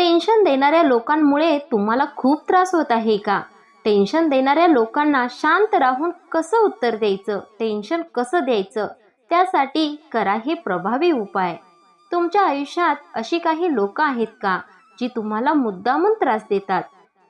Tension देणाऱ्या लोकांमुळे तुम्हाला खूप त्रास होत आहे का? टेन्शन देणाऱ्या लोकांना शांत राहून कसं उत्तर द्यायचं? टेन्शन कसं द्यायचं? त्यासाठी करा हे प्रभावी उपाय. तुमच्या आयुष्यात अशी काही लोक आहेत का जी तुम्हाला मुद्दामून त्रास देतात?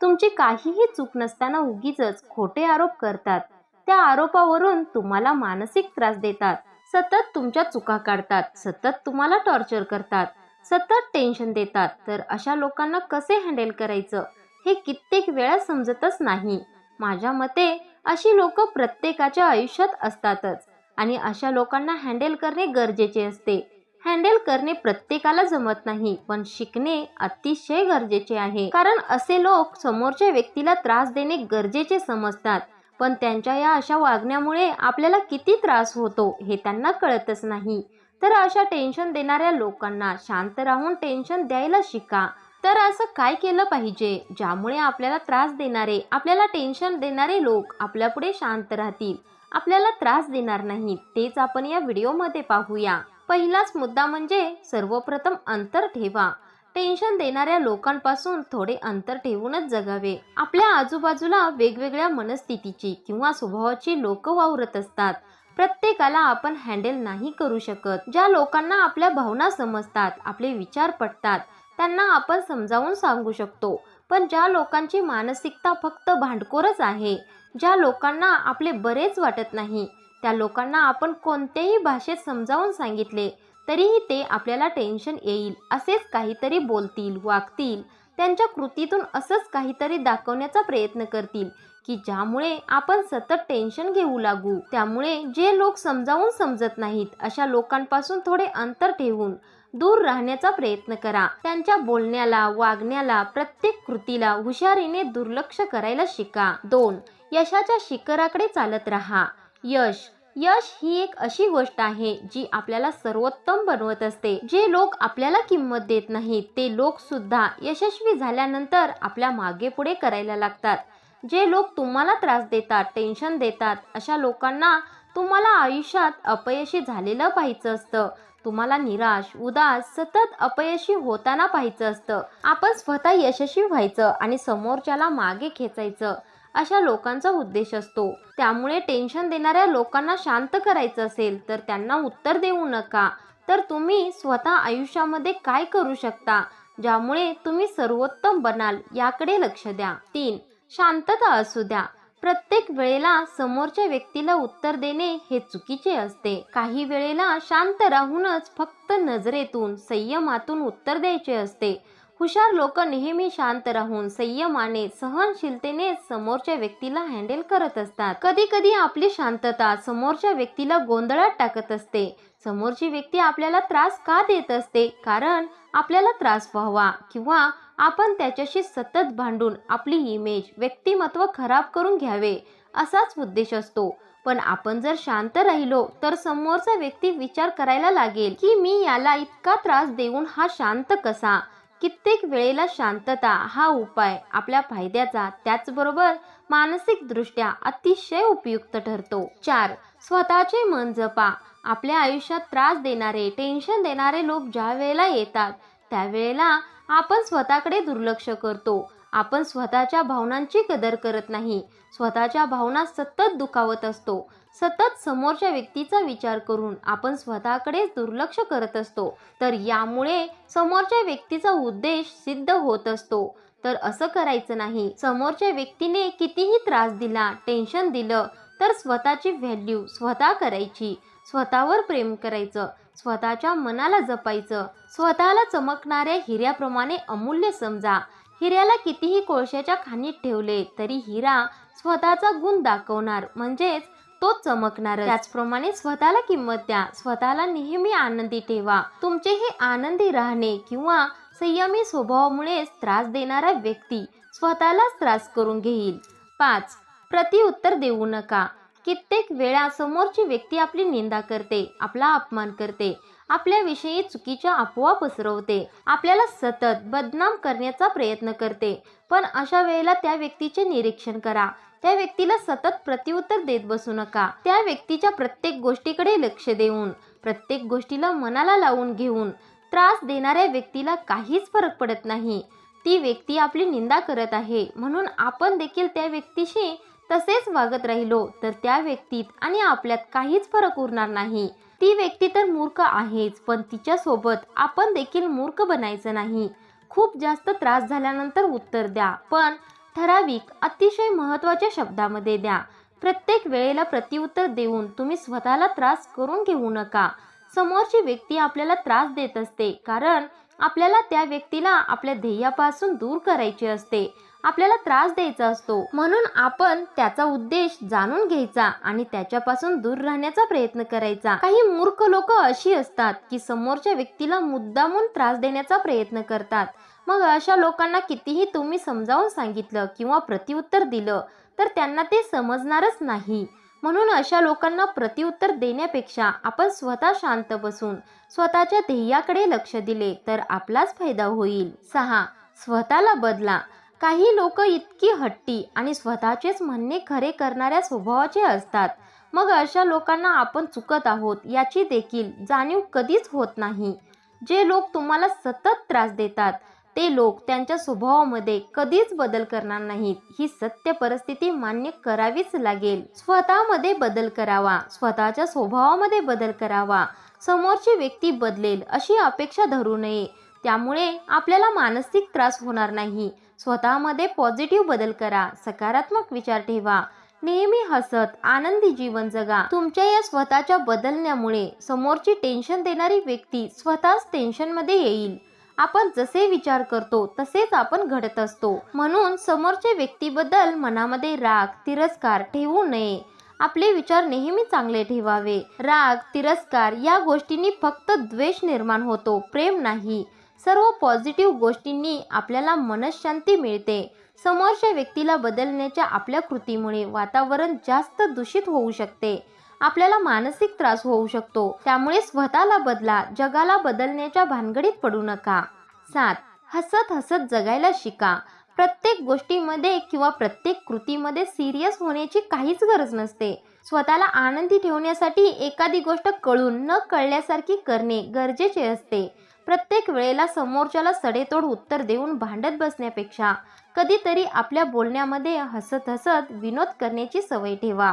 तुमची काहीही चूक नसताना उगीच खोटे आरोप करतात. त्या आरोपावरून तुम्हाला मानसिक त्रास देतात. सतत तुमच्या चुका काढतात. सतत तुम्हाला टॉर्चर करतात. सतत टेन्शन देतात. तर अशा लोकांना कसे हँडल करायचं? हे कित्येक वेळा समजतच नाही. माझ्या मते अशी लोक प्रत्येकाच्या आयुष्यात असतातच. आणि अशा लोकांना हँडल करणे गरजेचे असते. हँडल करणे प्रत्येकाला जमत नाही पण शिकणे अतिशय गरजेचे आहे. कारण असे लोक समोरच्या व्यक्तीला त्रास देणे गरजेचे समजतात. पण त्यांच्या या अशा वागण्यामुळे आपल्याला किती त्रास होतो हे त्यांना कळतच नाही. तर अशा टेन्शन देणाऱ्या लोकांना शांत राहून टेन्शन द्यायला शिका. तर असं काय केलं पाहिजे? ज्यामुळे आपल्याला त्रास देणारे आपल्याला टेन्शन देणारे लोक आपल्यापुढे शांत राहतील. आपल्याला त्रास देणार नाहीत तेच आपण या व्हिडिओमध्ये पाहूया. पहिलाच मुद्दा म्हणजे सर्वप्रथम अंतर ठेवा. टेन्शन देणाऱ्या लोकांपासून थोडे अंतर ठेवूनच जगावे. आपल्या आजूबाजूला वेगवेगळ्या मनस्थितीची किंवा स्वभावाची लोक वावरत असतात. प्रत्येकाला आपण हँडल नाही करू शकत. ज्या लोकांना आपल्या भावना समजतात आपले विचार पटतात त्यांना आपण समजावून सांगू शकतो. पण ज्या लोकांची मानसिकता फक्त भांडखोरच आहे ज्या लोकांना आपले बरेच वाटत नाही त्या लोकांना आपण कोणत्याही भाषेत समजावून सांगितले तरीही ते आपल्याला टेन्शन येईल असेच काहीतरी बोलतील वागतील त्यांच्या कृतीतून असंच काहीतरी दाखवण्याचा प्रयत्न करतील. की ज्यामुळे आपण सतत टेन्शन घेऊ लागू. त्यामुळे जे लोक समजावून समजत नाहीत अशा लोकांपासून थोडे अंतर ठेवून दूर राहण्याचा प्रयत्न करा. त्यांच्या बोलण्याला वागण्याला प्रत्येक कृतीला हुशारीने दुर्लक्ष करायला शिका. दोन यशाच्या शिखराकडे चालत राहा. यश यश ही एक अशी गोष्ट आहे जी आपल्याला सर्वोत्तम बनवत असते. जे लोक आपल्याला किंमत देत नाहीत ते लोक सुद्धा यशस्वी झाल्यानंतर आपल्या मागे पुढे करायला लागतात. जे लोक तुम्हाला त्रास देतात टेन्शन देतात अशा लोकांना तुम्हाला आयुष्यात अपयशी झालेलं पाहायचं असतं. तुम्हाला निराश उदास सतत अपयशी होताना पाहायचं असतं. आपण स्वतः यशस्वी व्हायचं आणि समोरच्याला मागे खेचायचं अशा लोकांचा उद्देश असतो. त्यामुळे टेन्शन देणाऱ्या लोकांना शांत करायचं असेल तर त्यांना उत्तर देऊ नका. तर तुम्ही स्वतः आयुष्यामध्ये काय करू शकता? ज्यामुळे तुम्ही सर्वोत्तम बनाल याकडे लक्ष द्या. तीन शांतता असू द्या. प्रत्येक वेळेला समोरच्या व्यक्तीला उत्तर देणे हे चुकीचे असते. काही वेळेला शांत राहूनच फक्त नजरेतून संयमातून उत्तर द्यायचे असते. हुशार लोक नेहमी शांत राहून संयमाने सहनशीलतेने समोरच्या व्यक्तीला हँडल करत असतात. कधी कधी आपली शांतता समोरच्या व्यक्तीला गोंधळात टाकत असते. समोरची व्यक्ती आपल्याला त्रास का देत असते? कारण आपल्याला त्रास व्हावा किंवा आपण त्याच्याशी सतत भांडून आपली इमेज व्यक्तिमत्व खराब करून घ्यावे असाच उद्देश असतो. पण आपण जर शांत राहिलो तर समोरचा व्यक्ती विचार करायला लागेल की मी याला इतका त्रास देऊन हा शांत कसा? कित्येक वेळेला शांतता हा उपाय आपल्या फायद्याचा त्याचबरोबर मानसिकदृष्ट्या अतिशय उपयुक्त ठरतो. चार स्वतःचे मन जपा. आपल्या आयुष्यात त्रास देणारे टेन्शन देणारे लोक ज्या वेळेला येतात त्यावेळेला आपण स्वतःकडे दुर्लक्ष करतो. आपण स्वतःच्या भावनांची कदर करत नाही. स्वतःच्या भावना सतत दुखावत असतो. सतत समोरच्या व्यक्तीचा विचार करून आपण स्वतःकडे दुर्लक्ष करत असतो. तर यामुळे समोरच्या व्यक्तीचा उद्देश सिद्ध होत असतो. तर असं करायचं नाही. समोरच्या व्यक्तीने कितीही त्रास दिला टेन्शन दिलं तर स्वतःची व्हॅल्यू स्वतः करायची. स्वतःवर प्रेम करायचं. स्वतःच्या मनाला जपायचं. स्वतःला चमकणाऱ्या हिऱ्याप्रमाणे अमूल्य समजा. हिऱ्याला कितीही कोळशाच्या खाणीत ठेवले तरी हिरा स्वतःचा गुण दाखवणार म्हणजेच तो चमकणार त्याचप्रमाणे स्वतःला किंमत द्या स्वतःला नेहमी आनंदी ठेवा. तुमचे हे आनंदी राहणे किंवा संयमी स्वभावामुळेच त्रास देणारा व्यक्ती स्वतःलाच त्रास करून घेईल. पाच प्रतिउत्तर देऊ नका. कित्येक वेळा समोरची व्यक्ती आपली निंदा करते आपला अपमान करते. आपल्याविषयी चुकीच्या अफवा पसरवते आपल्याला सतत बदनाम करण्याचा प्रयत्न करते. पण अशा वेळेला त्या व्यक्तीचे निरीक्षण करा. त्या व्यक्तीला सतत प्रतिउत्तर देत बसू नका. त्या व्यक्तीच्या प्रत्येक गोष्टीकडे लक्ष देऊन प्रत्येक गोष्टीला मनाला लावून घेऊन त्रास देणाऱ्या व्यक्तीला काहीच फरक पडत नाही. ती व्यक्ती आपली निंदा करत आहे. म्हणून आपण देखील त्या व्यक्तीशी तसेच वागत राहिलो तर त्या व्यक्तीत आणि आपल्यात काहीच फरक उरणार नाही. ती व्यक्ती तर मूर्ख आहेच पण तिच्यासोबत आपण देखील मूर्ख बनायचं नाही. खूप जास्त त्रास झाल्यानंतर उत्तर द्या पण ठराविक अतिशय महत्त्वाच्या शब्दामध्ये द्या. प्रत्येक वेळेला प्रतिउत्तर देऊन तुम्ही स्वतःला त्रास करून घेऊ नका. समोरची व्यक्ती आपल्याला त्रास देत असते कारण आपल्याला त्या व्यक्तीला आपल्या ध्येयापासून दूर करायचे असते. आपल्याला त्रास द्यायचा असतो. म्हणून आपण त्याचा उद्देश जाणून घ्यायचा आणि त्याच्यापासून दूर राहण्याचा प्रयत्न करायचा. काही मूर्ख लोक अशी असतात की समोरच्या व्यक्तीला मुद्दामून त्रास देण्याचा प्रयत्न करतात. मग अशा लोकांना कितीही तुम्ही समजावून सांगितलं किंवा प्रतिउत्तर दिलं तर त्यांना ते समजणारच नाही. म्हणून अशा लोकांना प्रतिउत्तर देण्यापेक्षा आपण स्वतः शांत बसून स्वतःच्या ध्येयाकडे लक्ष दिले तर आपलाच फायदा होईल. सहा. स्वतःला बदला. काही लोक इतकी हट्टी आणि स्वतःचेच म्हणणे खरे करणाऱ्या स्वभावाचे असतात. मग अशा लोकांना आपण चुकत आहोत याची देखील जाणीव कधीच होत नाही. जे लोक तुम्हाला सतत त्रास देतात ते लोक त्यांच्या स्वभावामध्ये कधीच बदल करणार नाहीत. ही सत्य परिस्थिती मान्य करावीच लागेल. स्वतःमध्ये बदल करावा स्वतःच्या स्वभावामध्ये बदल करावा समोरची व्यक्ती बदलेल अशी अपेक्षा धरू नये. त्यामुळे आपल्याला मानसिक त्रास होणार नाही. स्वतःमध्ये पॉझिटिव्ह बदल करा सकारात्मक विचार ठेवा. नेहमी हसत आनंदी जीवन जगा. तुमच्या या स्वतःच्या बदलण्यामुळे समोरची टेन्शन देणारी व्यक्ती स्वतःच टेन्शनमध्ये येईल. आपण जसे विचार करतो तसेच आपण घडत असतो. म्हणून समोरच्या व्यक्तीबद्दल मनामध्ये राग तिरस्कार ठेवू नये. आपले विचार नेहमी चांगले ठेवावे. राग तिरस्कार या गोष्टींनी फक्त द्वेष निर्माण होतो प्रेम नाही. सर्व पॉझिटिव्ह गोष्टींनी आपल्याला मनशांती मिळते. समोरच्या व्यक्तीला बदलण्याच्या आपल्या कृतीमुळे वातावरण जास्त दूषित होऊ शकते. आपल्याला मानसिक त्रास होऊ शकतो. त्यामुळे स्वतःला बदला जगाला बदलण्याच्या भानगडीत पडू नका. सात हसत हसत जगायला शिका. प्रत्येक गोष्टीमध्ये किंवा प्रत्येक कृतीमध्ये सिरियस होण्याची काहीच गरज नसते. स्वतःला आनंदी ठेवण्यासाठी एखादी गोष्ट कळून न कळल्यासारखी करणे गरजेचे असते. प्रत्येक वेळेला समोरच्याला सडेतोड उत्तर देऊन भांडत बसण्यापेक्षा कधीतरी आपल्या बोलण्यामध्ये हसत हसत विनोद करण्याची सवय ठेवा.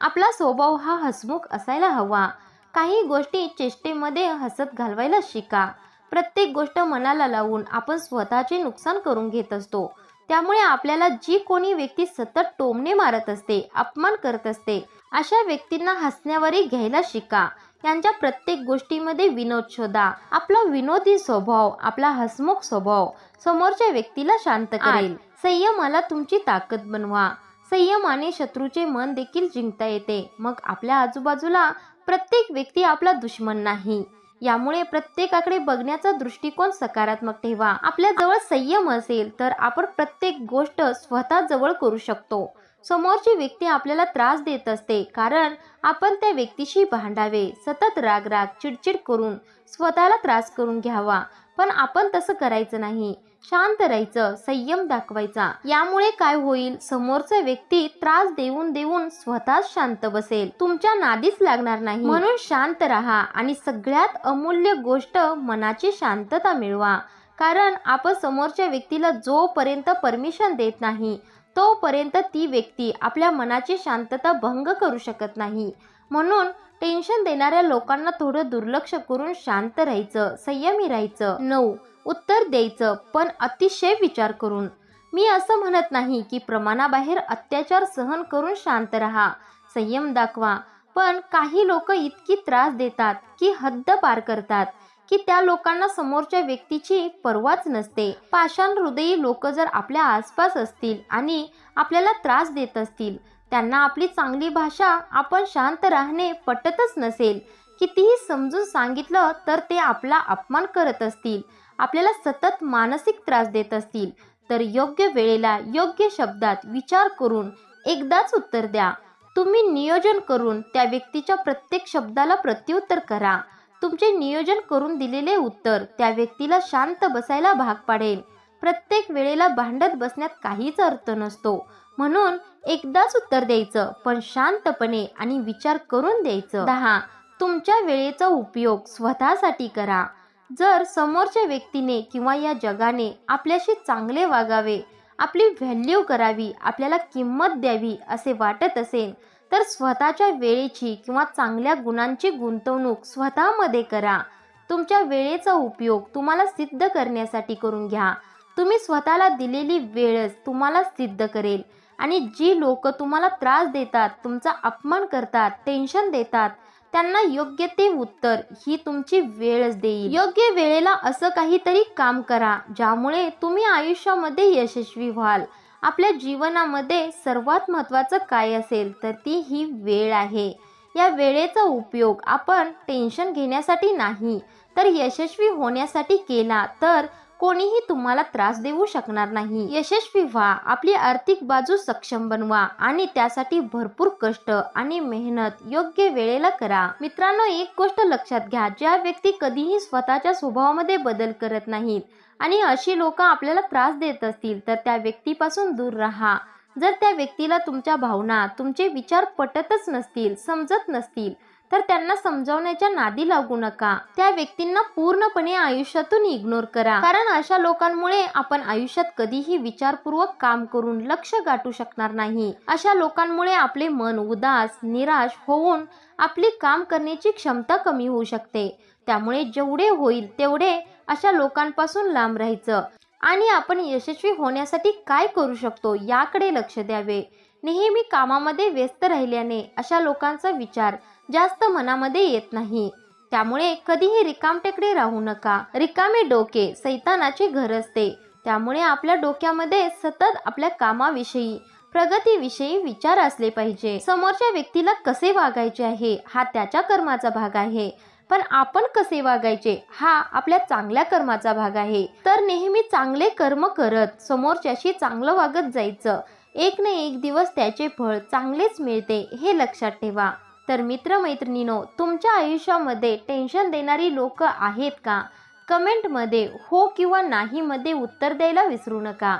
आपला स्वभाव हा हसमुख असायला हवा. काही गोष्टी चेष्टेमध्ये हसत घालवायला शिका. प्रत्येक गोष्ट मनाला लावून आपण स्वतःचे नुकसान करून घेत असतो. त्यामुळे आपल्याला जी कोणी व्यक्ती सतत टोमणे मारत असते अपमान करत असते अशा व्यक्तींना हसण्यावरही घ्यायला शिका. यांच्या प्रत्येक गोष्टीमध्ये विनोद शोधा. आपला विनोदी स्वभाव आपला हसमुख स्वभाव समोरच्या व्यक्तीला शांत करेल. संयमाला तुमची ताकद बनवा. संयमाने शत्रूचे मन देखील जिंकता येते. मग आपल्या आजूबाजूला प्रत्येक व्यक्ती आपला दुश्मन नाही. यामुळे प्रत्येकाकडे बघण्याचा दृष्टिकोन सकारात्मक ठेवा. आपल्या जवळ संयम असेल तर आपण प्रत्येक गोष्ट स्वतः जवळ करू शकतो. समोरची व्यक्ती आपल्याला त्रास देत असते कारण आपण त्या व्यक्तीशी भांडावे सतत राग राग चिडचिड करून स्वतःला त्रास करून घ्यावा. पण आपण तसं करायचं नाही. शांत राहायचं संयम दाखवायचा. यामुळे काय होईल? समोरचा व्यक्ती त्रास देऊन देऊन स्वतःच शांत बसेल. तुमच्या नादीच लागणार नाही. म्हणून शांत राहा आणि सगळ्यात अमूल्य गोष्ट मनाची शांतता मिळवा. कारण आपण समोरच्या व्यक्तीला जोपर्यंत परमिशन देत नाही तोपर्यंत ती व्यक्ती आपल्या मनाची शांतता भंग करू शकत नाही. म्हणून टेन्शन देणाऱ्या लोकांना थोडं दुर्लक्ष करून शांत राहायचं संयमी राहायचं. नऊ. उत्तर द्यायचं पण अतिशय विचार करून. मी असं म्हणत नाही की प्रमाणाबाहेर अत्याचार सहन करून शांत राहा संयम दाखवा. पण काही लोक इतकी त्रास देतात की हद्द पार करतात. की त्या लोकांना समोरच्या व्यक्तीची पर्वाच नसते. पाषाण हृदयी लोक जर आपल्या आसपास असतील आणि आपल्याला त्रास देत असतील त्यांना आपली चांगली भाषा आपण शांत राहणे पटतच नसेल. कितीही समजून सांगितलं तर ते आपला अपमान करत असतील आपल्याला सतत मानसिक त्रास देत असतील. तर योग्य वेळेला योग्य शब्दात विचार करून एकदाच उत्तर द्या. तुम्ही नियोजन करून त्या व्यक्तीच्या प्रत्येक शब्दाला प्रत्युत्तर करा. तुमचे नियोजन करून दिलेले उत्तर त्या व्यक्तीला शांत बसायला भाग पाडेल. प्रत्येक वेळेला भांडत बसण्यात काहीच अर्थ नसतो. म्हणून एकदाच उत्तर द्यायचं पण शांतपणे आणि विचार करून द्यायचं. दहा. तुमच्या वेळेचा उपयोग स्वतःसाठी करा. जर समोरच्या व्यक्तीने किंवा या जगाने आपल्याशी चांगले वागावे आपली व्हॅल्यू करावी आपल्याला किंमत द्यावी असे वाटत असेल तर स्वतःच्या वेळेची किंवा चांगल्या गुणांची गुंतवणूक स्वतःमध्ये करा. तुमच्या वेळेचा उपयोग तुम्हाला सिद्ध करण्यासाठी करून घ्या. तुम्ही स्वतःला दिलेली वेळच तुम्हाला सिद्ध करेल. आणि जी लोक तुम्हाला त्रास देतात तुमचा अपमान करतात टेन्शन देतात त्यांना योग्य ते उत्तर ही तुमची वेळच देईल. योग्य वेळेला असं काहीतरी काम करा ज्यामुळे तुम्ही आयुष्यामध्ये यशस्वी व्हाल. आपल्या जीवनामध्ये सर्वात महत्त्वाचं काय असेल तर ती ही वेळ आहे. या वेळेचा उपयोग आपण टेन्शन घेण्यासाठी नाही तर यशस्वी होण्यासाठी केला तर कोणीही तुम्हाला त्रास देऊ शकणार नाही. यशस्वी व्हा आपली आर्थिक बाजू सक्षम बनवा आणि त्यासाठी भरपूर कष्ट आणि मेहनत योग्य वेळेला करा. मित्रांनो एक गोष्ट लक्षात घ्या ज्या व्यक्ती कधीही स्वतःच्या स्वभावामध्ये बदल करत नाहीत आणि अशी लोक आपल्याला त्रास देत असतील तर त्या व्यक्तीपासून दूर राहा. जर त्या व्यक्तीला तुमच्या भावना तुमचे विचार पटतच नसतील समजत नसतील तर त्यांना समजावण्याच्या नादी लागू नका. त्या व्यक्तींना पूर्णपणे आयुष्यातून इग्नोर करा. कारण अशा लोकांमुळे आपण आयुष्यात कधीही विचारपूर्वक काम करून लक्ष गाठू शकणार नाही. अशा लोकांमुळे आपले मन उदास निराश होऊन आपली काम करण्याची क्षमता कमी होऊ शकते. त्यामुळे जेवढे होईल तेवढे अशा लोकांपासून लांब राहायचं? आणि आपण यशस्वी होण्यासाठी काय करू शकतो याकडे लक्ष द्यावे. नेहमी कामामध्ये व्यस्त राहिल्याने अशा लोकांचा विचार जास्त मनामध्ये येत नाही. त्यामुळे कधीही रिकामटेकडे राहू नका. रिकामे डोके सैतानाचे घर असते. त्यामुळे आपल्या डोक्यामध्ये सतत आपल्या कामाविषयी प्रगतीविषयी विचार असले पाहिजे. समोरच्या व्यक्तीला कसे वागायचे आहे? हा त्याच्या कर्माचा भाग आहे. पण आपण कसे वागायचे? हा आपल्या चांगल्या कर्माचा भाग आहे. तर नेहमी चांगले कर्म करत समोरच्याशी चांगलं वागत जायचं. एक ना एक दिवस त्याचे फळ चांगलेच मिळते हे लक्षात ठेवा. तर मित्रमैत्रिणीनो तुमच्या आयुष्यामध्ये टेन्शन देणारी लोक आहेत का? कमेंटमध्ये हो किंवा नाहीमध्ये उत्तर द्यायला विसरू नका.